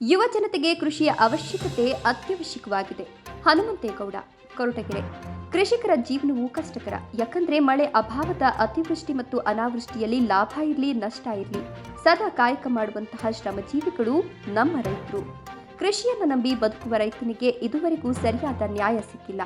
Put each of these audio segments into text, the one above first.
ಯುವ ಜನತೆಗೆ ಕೃಷಿಯ ಅವಶ್ಯಕತೆ ಅತ್ಯವಶ್ಯಕವಾಗಿದೆ. ಹನುಮಂತೇಗೌಡ, ಕೊರಟಗೆರೆ. ಕೃಷಿಕರ ಜೀವನವು ಕಷ್ಟಕರ. ಯಾಕಂದ್ರೆ ಮಳೆ ಅಭಾವದ ಅತಿವೃಷ್ಟಿ ಮತ್ತು ಅನಾವೃಷ್ಟಿಯಲ್ಲಿ ಲಾಭ ಇರಲಿ, ನಷ್ಟ ಇರಲಿ. ಸದಾ ಕಾಯಕ ಮಾಡುವಂತಹ ಶ್ರಮಜೀವಿಗಳು ನಮ್ಮ ರೈತರು. ಕೃಷಿಯನ್ನು ನಂಬಿ ಬದುಕುವ ರೈತನಿಗೆ ಇದುವರೆಗೂ ಸರಿಯಾದ ನ್ಯಾಯ ಸಿಕ್ಕಿಲ್ಲ.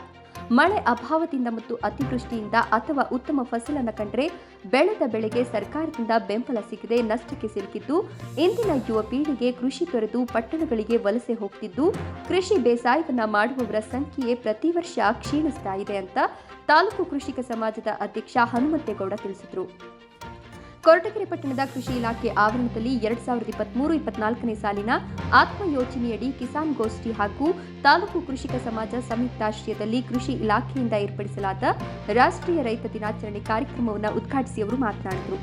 ಮಳೆ ಅಭಾವದಿಂದ ಮತ್ತು ಅತಿವೃಷ್ಟಿಯಿಂದ ಅಥವಾ ಉತ್ತಮ ಫಸಲನ್ನು ಕಂಡರೆ ಬೆಳೆದ ಬೆಳೆಗೆ ಸರ್ಕಾರದಿಂದ ಬೆಂಬಲ ಸಿಗದೆ ನಷ್ಟಕ್ಕೆ ಸಿಲುಕಿದ್ದು, ಇಂದಿನ ಯುವ ಪೀಳಿಗೆ ಕೃಷಿ ತೊರೆದು ಪಟ್ಟಣಗಳಿಗೆ ವಲಸೆ ಹೋಗ್ತಿದ್ದು, ಕೃಷಿ ಬೇಸಾಯವನ್ನು ಮಾಡುವವರ ಸಂಖ್ಯೆಯೇ ಪ್ರತಿ ವರ್ಷ ಕ್ಷೀಣಿಸ್ತಾ ಇದೆ ಅಂತ ತಾಲೂಕು ಕೃಷಿಕ ಸಮಾಜದ ಅಧ್ಯಕ್ಷ ಹನುಮಂತೇಗೌಡ ತಿಳಿಸಿದರು. ಕೊರಟಗೆರೆ ಪಟ್ಟಣದ ಕೃಷಿ ಇಲಾಖೆ ಆವರಣದಲ್ಲಿ ಎರಡ್ ಸಾವಿರದ ಇಪ್ಪತ್ಮೂರು, ಇಪ್ಪತ್ನಾಲ್ಕನೇ ಸಾಲಿನ ಆತ್ಮ ಯೋಜನೆಯಡಿ ಕಿಸಾನ್ ಗೋಷ್ಠಿ ಹಾಗೂ ತಾಲೂಕು ಕೃಷಿಕ ಸಮಾಜ ಸಂಯುಕ್ತಾಶ್ರಯದಲ್ಲಿ ಕೃಷಿ ಇಲಾಖೆಯಿಂದ ಏರ್ಪಡಿಸಲಾದ ರಾಷ್ಟ್ರೀಯ ರೈತ ದಿನಾಚರಣೆ ಕಾರ್ಯಕ್ರಮವನ್ನು ಉದ್ಘಾಟಿಸಿ ಅವರು ಮಾತನಾಡಿದರು.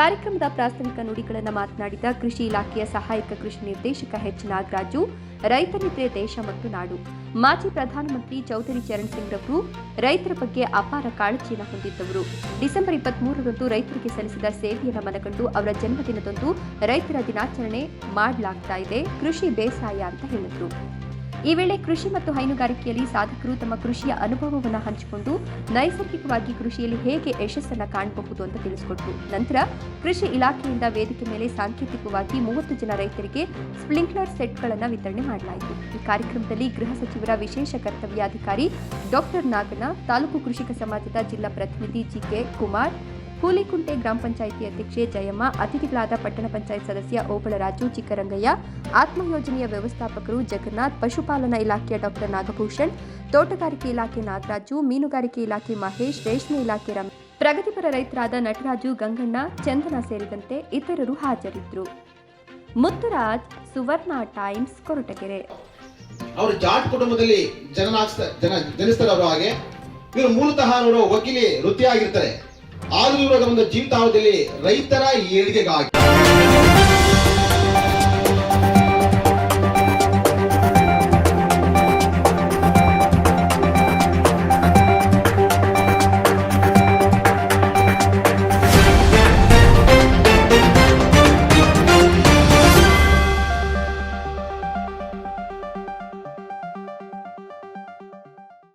ಕಾರ್ಯಕ್ರಮದ ಪ್ರಾಸ್ತಾವಿಕ ನುಡಿಗಳನ್ನು ಮಾತನಾಡಿದ ಕೃಷಿ ಇಲಾಖೆಯ ಸಹಾಯಕ ಕೃಷಿ ನಿರ್ದೇಶಕ ಎಚ್ ನಾಗರಾಜು ರೈತನಿದ್ರೆ ದೇಶ ಮತ್ತು ನಾಡು. ಮಾಜಿ ಪ್ರಧಾನಮಂತ್ರಿ ಚೌಧರಿ ಚರಣ್ ಸಿಂಗ್ ರವರು ರೈತರ ಬಗ್ಗೆ ಅಪಾರ ಕಾಳಜಿಯನ್ನು ಹೊಂದಿದ್ದವರು. ಡಿಸೆಂಬರ್ ಇಪ್ಪತ್ಮೂರರಂದು ರೈತರಿಗೆ ಸಲ್ಲಿಸಿದ ಸೇವೆಯನ್ನು ಮನಗಂಡು ಅವರ ಜನ್ಮದಿನದಂದು ರೈತರ ದಿನಾಚರಣೆ ಮಾಡಲಾಗ್ತಾ ಇದೆ. ಕೃಷಿ ಬೇಸಾಯ ಅಂತ ಹೇಳಿದರು. ಈ ವೇಳೆ ಕೃಷಿ ಮತ್ತು ಹೈನುಗಾರಿಕೆಯಲ್ಲಿ ಸಾಧಕರು ತಮ್ಮ ಕೃಷಿಯ ಅನುಭವವನ್ನು ಹಂಚಿಕೊಂಡು ನೈಸರ್ಗಿಕವಾಗಿ ಕೃಷಿಯಲ್ಲಿ ಹೇಗೆ ಯಶಸ್ಸನ್ನು ಕಾಣಬಹುದು ಅಂತ ತಿಳಿಸಿಕೊಟ್ರು. ನಂತರ ಕೃಷಿ ಇಲಾಖೆಯಿಂದ ವೇದಿಕೆ ಮೇಲೆ ಸಾಂಕೇತಿಕವಾಗಿ ಮೂವತ್ತು ಜನ ರೈತರಿಗೆ ಸ್ಪ್ರಿಂಕ್ಲರ್ ಸೆಟ್ಗಳನ್ನು ವಿತರಣೆ ಮಾಡಲಾಯಿತು. ಈ ಕಾರ್ಯಕ್ರಮದಲ್ಲಿ ಗೃಹ ಸಚಿವರ ವಿಶೇಷ ಕರ್ತವ್ಯಾಧಿಕಾರಿ ಡಾಕ್ಟರ್ ನಾಗಣ್ಣ, ತಾಲೂಕು ಕೃಷಿಕ ಸಮಾಜದ ಜಿಲ್ಲಾ ಪ್ರತಿನಿಧಿ ಜಿಕೆ ಕುಮಾರ್ ಕೂಲಿಕುಂಟೆ ಗ್ರಾಮ ಪಂಚಾಯಿತಿ ಅಧ್ಯಕ್ಷೆ ಜಯಮ್ಮ, ಅತಿಥಿಗಳಾದ ಪಟ್ಟಣ ಪಂಚಾಯತ್ ಸದಸ್ಯ ಓಬಳರಾಜು ಚಿಕ್ಕರಂಗಯ್ಯ ಆತ್ಮ ಯೋಜನೆಯ ವ್ಯವಸ್ಥಾಪಕರು ಜಗನ್ನಾಥ್, ಪಶುಪಾಲನಾ ಇಲಾಖೆಯ ಡಾಕ್ಟರ್ ನಾಗಭೂಷಣ್, ತೋಟಗಾರಿಕೆ ಇಲಾಖೆ ನಾಗರಾಜು, ಮೀನುಗಾರಿಕೆ ಇಲಾಖೆ ಮಹೇಶ್, ರೇಷ್ಮೆ ಇಲಾಖೆ ರಮೇಶ್, ಪ್ರಗತಿಪರ ರೈತರಾದ ನಟರಾಜು ಗಂಗಣ್ಣ, ಚಂದನ ಸೇರಿದಂತೆ ಇತರರು ಹಾಜರಿದ್ದರು. ಮುತ್ತುರಾಜ್, ಸುವರ್ಣ ಟೈಮ್ಸ್, ಕೊರಟಗೆರೆ. ಅವರು ಜಾಟ್ ಕುಟುಂಬದಲ್ಲಿ ಜನ ಜನಿಸ್ತಾರೆ ಅವರು ಹಾಗೆ. ಇವರು ಮೂಲತಃ ಅವರು ವಕೀಲಿ ವೃತ್ತಿ ಆಗಿರ್ತಾರೆ ಆದ್ರೂ ಇವಾಗ ಒಂದು ಜೀವಿತಾವಧಿಯಲ್ಲಿ ರೈತರ ಏಳಿಗೆಗಾಗಿ.